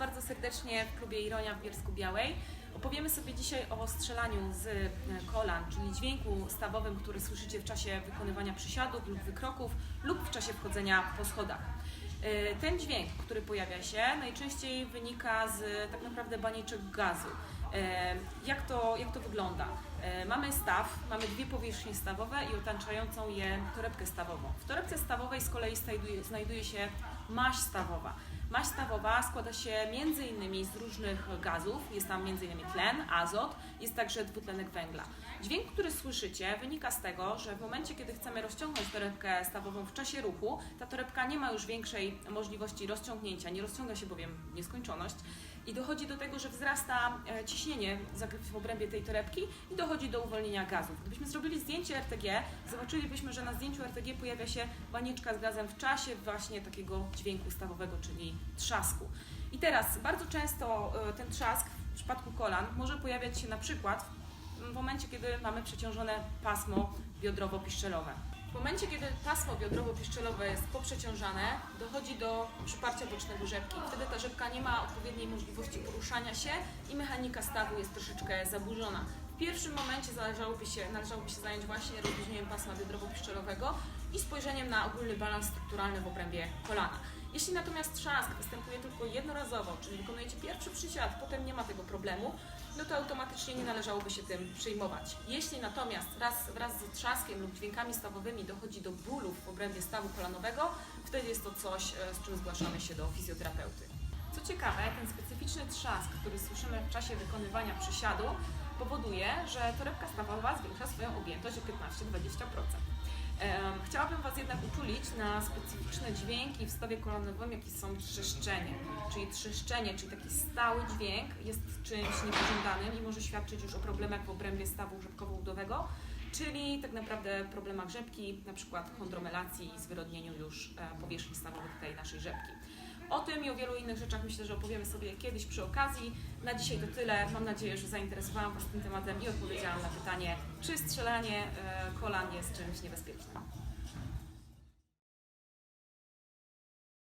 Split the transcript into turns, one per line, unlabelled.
bardzo serdecznie w klubie Ironia w Bielsku Białej. Opowiemy sobie dzisiaj o strzelaniu z e, kolan, czyli dźwięku stawowym, który słyszycie w czasie wykonywania przysiadów lub wykroków lub w czasie wchodzenia po schodach. E, Ten dźwięk, który pojawia się, najczęściej wynika z tak naprawdę banieczek gazu. E, Jak to, jak to wygląda? Mamy staw, mamy dwie powierzchnie stawowe i otaczającą je torebkę stawową. W torebce stawowej z kolei znajduje się maść stawowa. Maść stawowa składa się innymi z różnych gazów, jest tam innymi tlen, azot, jest także dwutlenek węgla. Dźwięk, który słyszycie, wynika z tego, że w momencie, kiedy chcemy rozciągnąć torebkę stawową w czasie ruchu, ta torebka nie ma już większej możliwości rozciągnięcia, nie rozciąga się bowiem w nieskończoność i dochodzi do tego, że wzrasta e, ciśnienie w obrębie tej torebki i dochodzi do uwolnienia gazów. Gdybyśmy zrobili zdjęcie RTG, zobaczylibyśmy, że na zdjęciu RTG pojawia się banieczka z gazem w czasie właśnie takiego dźwięku stawowego, czyli trzasku. I teraz bardzo często e, ten trzask w przypadku kolan może pojawiać się na przykład w momencie, kiedy mamy przeciążone pasmo biodrowo-piszczelowe. W momencie, kiedy pasmo biodrowo-piszczelowe jest poprzeciążane, dochodzi do przyparcia bocznego rzepki. Wtedy ta rzepka nie ma odpowiedniej możliwości poruszania się i mechanika stawu jest troszeczkę zaburzona. W pierwszym momencie należałoby się, należałoby się zająć właśnie rozluźnieniem pasma biodrowo-piszczelowego i spojrzeniem na ogólny balans strukturalny w obrębie kolana. Jeśli natomiast trzask występuje tylko jednorazowo, czyli wykonujecie pierwszy przysiad, potem nie ma tego problemu, no to automatycznie nie należałoby się tym przejmować. Jeśli natomiast raz, wraz z trzaskiem lub dźwiękami stawowymi dochodzi do bólów w obrębie stawu kolanowego, wtedy jest to coś, e, z czym zgłaszamy się do fizjoterapeuty. Co ciekawe, ten specyficzny trzask, który słyszymy w czasie wykonywania przysiadu, powoduje, że torebka stawowa zwiększa swoją objętość o 15-20%. Em, Chciałabym Was jednak uczulić na specyficzne dźwięki w stawie kolanowym, jakie są trzeszczenie. Czyli trzeszczenie, czyli taki stały dźwięk jest czymś niepożądanym i może świadczyć już o problemach w obrębie stawu rzepkowo-udowego, czyli tak naprawdę problemach rzepki, na przykład chondromelacji i zwyrodnieniu już e, powierzchni stawowych tej naszej rzepki. O tym i o wielu innych rzeczach myślę, że opowiemy sobie kiedyś przy okazji. Na dzisiaj to tyle. Mam nadzieję, że zainteresowałam Was tym tematem i odpowiedziałam na pytanie, czy strzelanie e, kolan jest czymś niebezpiecznym.